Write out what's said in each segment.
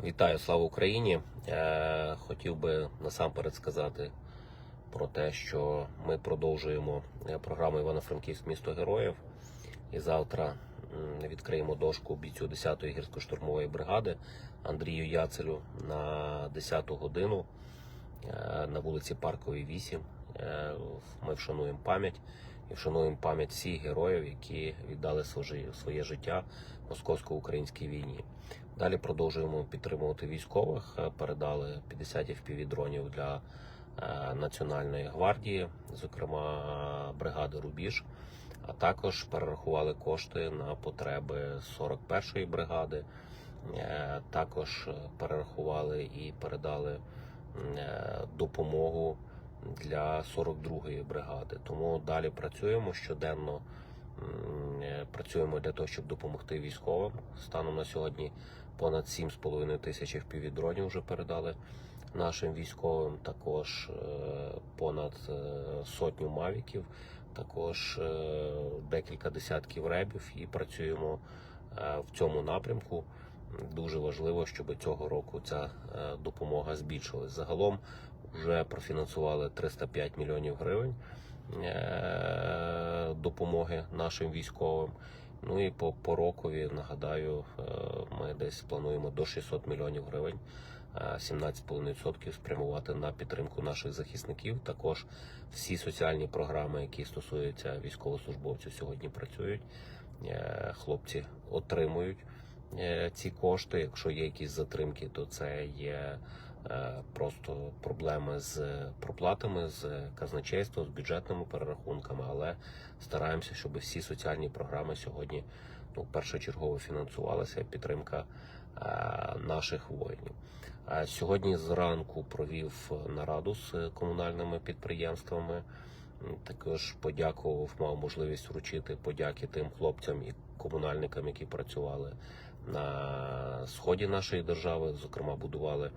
Вітаю, слава Україні! Е, Хотів би насамперед сказати про те, що ми продовжуємо е, програму Івано-Франківськ місто героїв. І завтра відкриємо дошку бійцю 10-ї гірсько-штурмової бригади Андрію Яцелю на 10-ту годину е, на вулиці Парковій 8. Е, Ми вшануємо пам'ять і вшануємо пам'ять всіх героїв, які віддали своє життя московсько-українській війні. Далі продовжуємо підтримувати військових. Е, Передали 50 FPV-дронів для е, Національної гвардії, зокрема бригади Рубіж. А також перерахували кошти на потреби 41-ї бригади. Е, Також е, перерахували і передали е, допомогу для 42-ї бригади. Тому далі працюємо щоденно. Е, Працюємо для того, щоб допомогти військовим. Станом на сьогодні понад 7,5 тисяч впівдронів вже передали нашим військовим. Також е, понад е, сотню мавіків, також декілька десятків ребів і працюємо в цьому напрямку. Дуже важливо, щоб цього року ця допомога збільшилась. Загалом вже профінансували 305 мільйонів гривень допомоги нашим військовим. Ну і по, по рокові нагадаю, е, ми десь плануємо до 600 мільйонів гривень. е, 17,5% спрямувати на підтримку наших захисників. Також всі соціальні програми, які стосуються військовослужбовців, сьогодні працюють. Е, Хлопці отримують е, ці кошти. Якщо є якісь затримки, то це є е, просто проблеми з проплатами, з казначейством, з бюджетними перерахунками, але стараємося, щоб всі соціальні програми сьогодні ну, першочергово фінансувалися. Підтримка е, наших воїнів. Е, Сьогодні зранку провів нараду з комунальними підприємствами. Також подякував, мав можливість вручити подяки тим хлопцям і комунальникам, які працювали на сході нашої держави. Зокрема, будували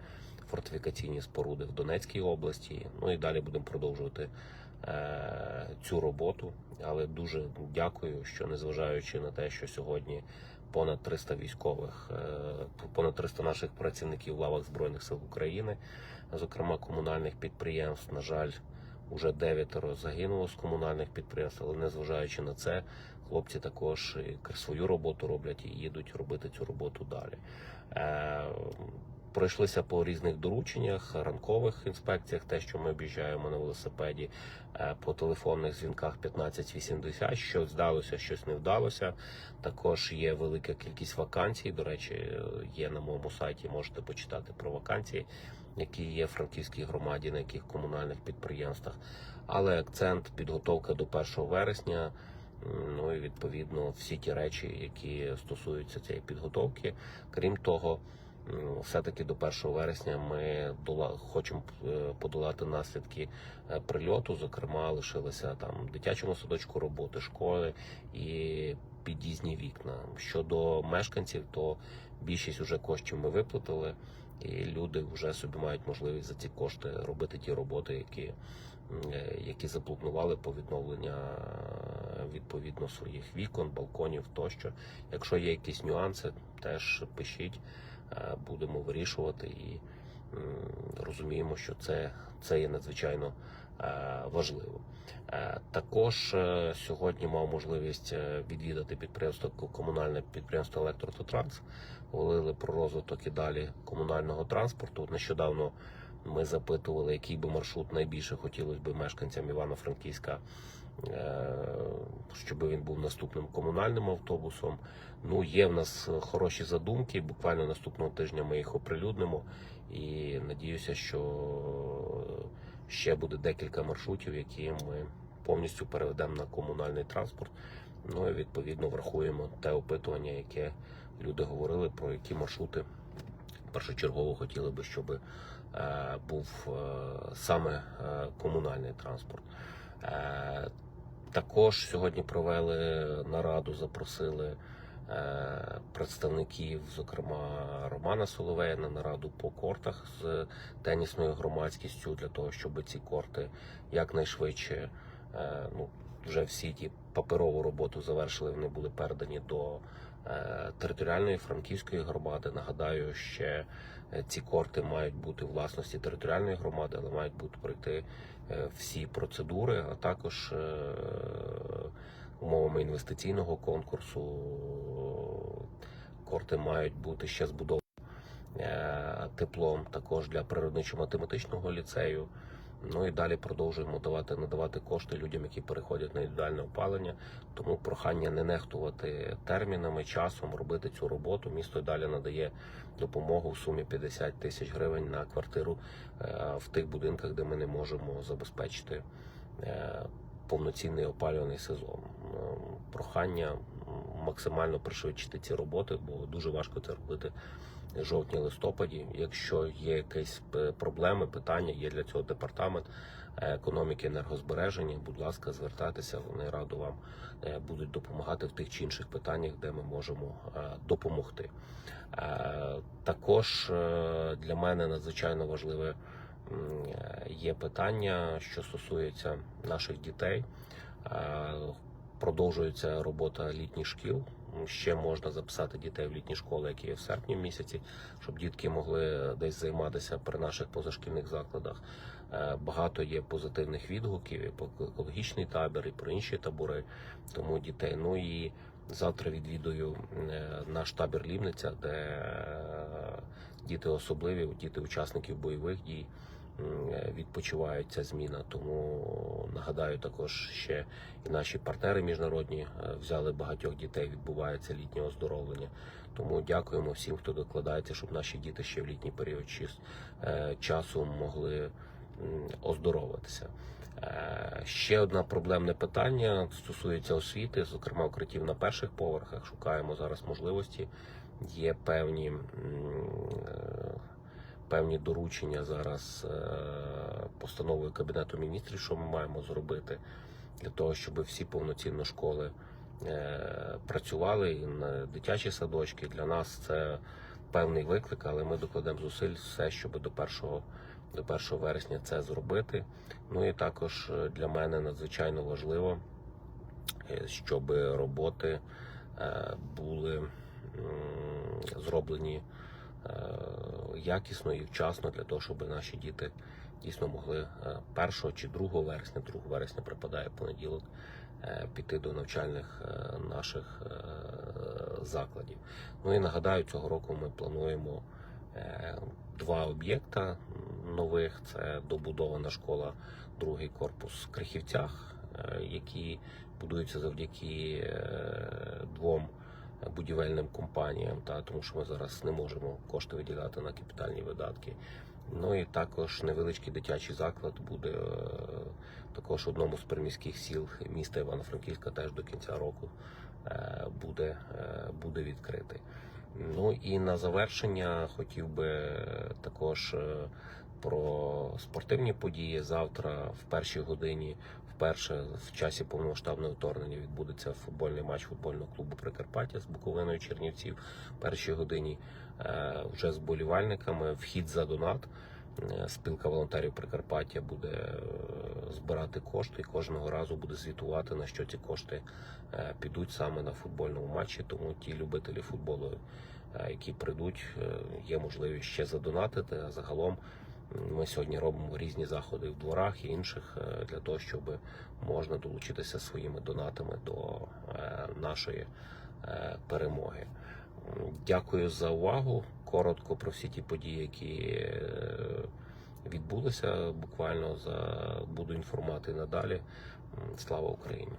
фортифікаційні споруди в Донецькій області. Ну і далі будемо продовжувати е, цю роботу. Але дуже дякую, що незважаючи на те, що сьогодні понад 300 військових, е, понад 300 наших працівників в лавах Збройних сил України, зокрема комунальних підприємств, на жаль, уже дев'ятеро загинуло з комунальних підприємств, але незважаючи на це, хлопці також свою роботу роблять і їдуть робити цю роботу далі. Е, Пройшлися по різних дорученнях, ранкових інспекціях, те, що ми об'їжджаємо на велосипеді, е, по телефонних дзвінках 1580, щось вдалося, щось не вдалося. Також є велика кількість вакансій. До речі, є на моєму сайті, можете почитати про вакансії, які є в Франківській громаді, на яких комунальних підприємствах. Але акцент підготовка до 1 вересня. Ну і відповідно всі ті речі, які стосуються цієї підготовки. Крім того, все-таки до 1 вересня ми хочемо е, подолати наслідки е, прильоту. Зокрема, лишилися там дитячому садочку роботи, школи і під'їзні вікна. Щодо мешканців, то більшість уже коштів ми виплатили, і люди вже собі мають можливість за ці кошти робити ті роботи, які, е, які запланували по відновлення е, відповідно своїх вікон, балконів тощо. Якщо є якісь нюанси, теж пишіть, е, будемо вирішувати і розуміємо, що це, це є надзвичайно е, важливо. Е, Також е, сьогодні мав можливість відвідати підприємство комунальне підприємство Електрототранс. Говорили про розвиток і далі комунального транспорту. Нещодавно ми запитували, який би маршрут найбільше хотілося б мешканцям Івано-Франківська, е, щоб він був наступним комунальним автобусом. Ну, є в нас хороші задумки. Буквально наступного тижня ми їх оприлюднимо. І надіюся, що ще буде декілька маршрутів, які ми повністю переведемо на комунальний транспорт. Ну і відповідно врахуємо те опитування, яке люди говорили, про які маршрути першочергово хотіли би, щоб був е, саме е, комунальний транспорт. Е, також сьогодні провели нараду, запросили е, представників, зокрема Романа Соловея, на нараду по кортах з тенісною громадськістю для того, щоб ці корти якнайшвидше е, ну, вже всі ті паперову роботу завершили, вони були передані до е, територіальної франківської громади. Нагадаю, ще е, ці корти мають бути власності територіальної громади, але мають бути пройти е, всі процедури, а також е, умовами інвестиційного конкурсу. Корти мають бути ще збудовані е, теплом також для природничо-математичного ліцею. Ну і далі продовжуємо давати надавати кошти людям, які переходять на індивідуальне опалення. Тому прохання не нехтувати термінами, часом робити цю роботу. Місто далі надає допомогу в сумі 50 тисяч гривень на квартиру е, в тих будинках, де ми не можемо забезпечити е, повноцінний опалюваний сезон. Е, Прохання максимально пришвидшити ці роботи, бо дуже важко це робити жовтні-листопаді. Якщо є якісь е, проблеми, питання, є для цього департамент е, економіки енергозбереження. Будь ласка, звертайтеся, вони радо вам е, будуть допомагати в тих чи інших питаннях, де ми можемо допомогти. Також для мене надзвичайно важливе є питання, що стосується наших дітей. Продовжується робота літніх шкіл. Ще можна записати дітей в літні школи, які є в серпні місяці, щоб дітки могли десь займатися при наших позашкільних закладах. Е, Багато є позитивних відгуків і про екологічний табір, і про інші табори. Тому дітей. Ну і завтра відвідую е, наш табір Лівниця, де е, діти особливі, діти учасників бойових дій. Е, Відпочивають ця зміна, тому нагадаю також ще і наші партнери міжнародні е, взяли багатьох дітей. Відбувається літнє оздоровлення. Тому дякуємо всім, хто докладається, щоб наші діти ще в літній період е, часу могли оздоровитися. Ще одне проблемне питання стосується освіти, зокрема укриттів на перших поверхах. Шукаємо зараз можливості. Є певні, певні доручення зараз е, постановою Кабінету міністрів, що ми маємо зробити для того, щоб всі повноцінно школи е, працювали і на дитячі садочки. Для нас це певний виклик, але ми докладемо зусиль все, щоб до першого до 1 вересня це зробити. Ну і також е, для мене надзвичайно важливо, щоб роботи були зроблені якісно і вчасно для того, щоб наші діти дійсно могли 1 чи 2 вересня, 2 вересня припадає понеділок, е, піти до навчальних е, наших е, закладів. Ну і нагадаю, цього року ми плануємо е, два об'єкта нових: це добудована школа, другий корпус в Крихівцях, е, які будуються завдяки е, двом будівельним компаніям, та тому що ми зараз не можемо кошти виділяти на капітальні видатки. Ну і також невеличкий дитячий заклад буде е, також одному з приміських сіл міста Івано-Франківська теж до кінця року е, буде, е, буде відкритий. Ну і на завершення хотів би також про спортивні події. Завтра в першій годині, вперше в часі повномасштабного вторгнення відбудеться футбольний матч футбольного клубу Прикарпаття з Буковиною Чернівців. В першій годині е, вже з болівальниками. Вхід за донат. Е, Спілка волонтерів Прикарпаття буде е, збирати кошти і кожного разу буде звітувати на що ці кошти підуть саме на футбольному матчі. Тому ті любителі футболу, які прийдуть, є можливість ще задонатити. А загалом ми сьогодні робимо різні заходи в дворах і інших е, для того, щоб можна долучитися своїми донатами до е, нашої е, перемоги. Дякую за увагу. Коротко про всі ті події, які відбулися. Буквально за буду інформувати надалі. Слава Україні!